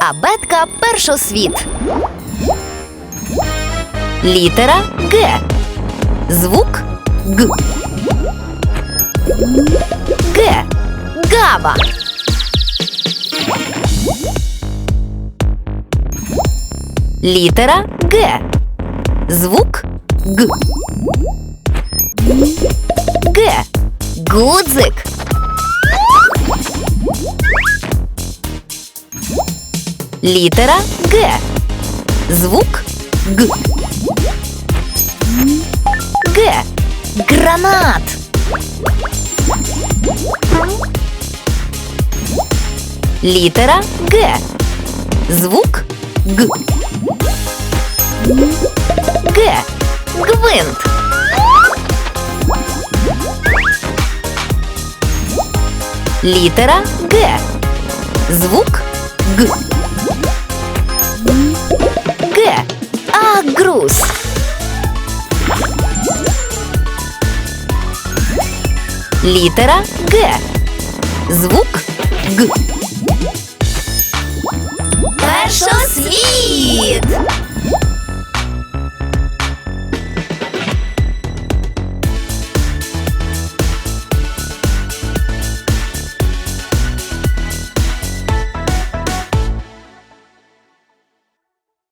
Абетка першосвіт. Літера Г. Звук Г. Г. Гава. Літера Г. Звук Г. Г. Гудзик. Літера Г. Звук Г. Г. Гранат. Літера Г. Звук Г. Г. Гвинт. Літера Г. Звук Г. Агрус. Літера Г. Звук Г.